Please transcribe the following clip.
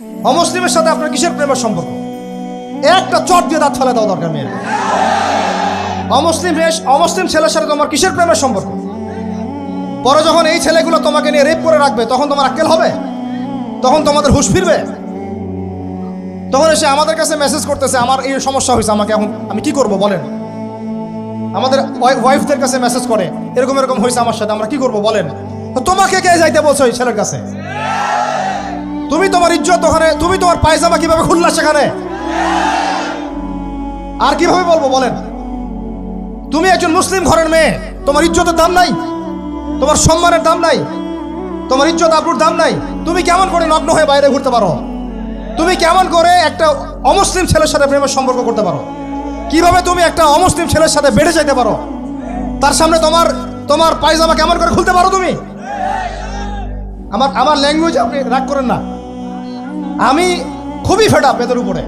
অমুসলিমের সাথে আপনার কিসের প্রেমের সম্পর্ক? একটা চট দিয়ে দাঁত ফেলে দেওয়া দরকার মেয়ে অমুসলিম অমুসলিম ছেলের সাথে তোমার কিসের প্রেমের সম্পর্ক? পরে যখন এই ছেলেগুলো তোমাকে নিয়ে রেপ করে রাখবে, তখন তোমার আক্কেল হবে? তখন তোমাদের হুশ ফিরবে? তখন এসে আমাদের কাছে মেসেজ করতেছে, আমার এই সমস্যা হয়েছে, আমাকে এখন আমি কি করব বলেন? আমাদের ওয়াইফদের কাছে মেসেজ করে, এরকম এরকম হয়েছে আমার সাথে, আমরা কি করব বলেন? তোমাকে কে যাইতে বলছো এই ছেলের কাছে? তোমার ইজ্জত ওখানে, তুমি তোমার পায়জামা কীভাবে খুললা সেখানে? আর কীভাবে বলব বলেন? তুমি একজন মুসলিম ঘরের মেয়ে, তোমার ইজ্জতের দাম নাই, তোমার সম্মানের দাম নাই, তোমার ইজ্জত আবরুর দাম নাই, তুমি কেমন করে নগ্ন হয়ে বাইরে ঘুরতে পারো? তুমি কেমন করে একটা অমুসলিম ছেলের সাথে প্রেমের সম্পর্ক করতে পারো? কীভাবে তুমি একটা অমুসলিম ছেলের সাথে বেড়ে যাইতে পারো? তার সামনে তোমার তোমার পায়জামা কেমন করে খুলতে পারো তুমি? আমার আমার ল্যাঙ্গুয়েজ আপনি রাগ করেন না। আমি খুবই ফেড আপ উপরে।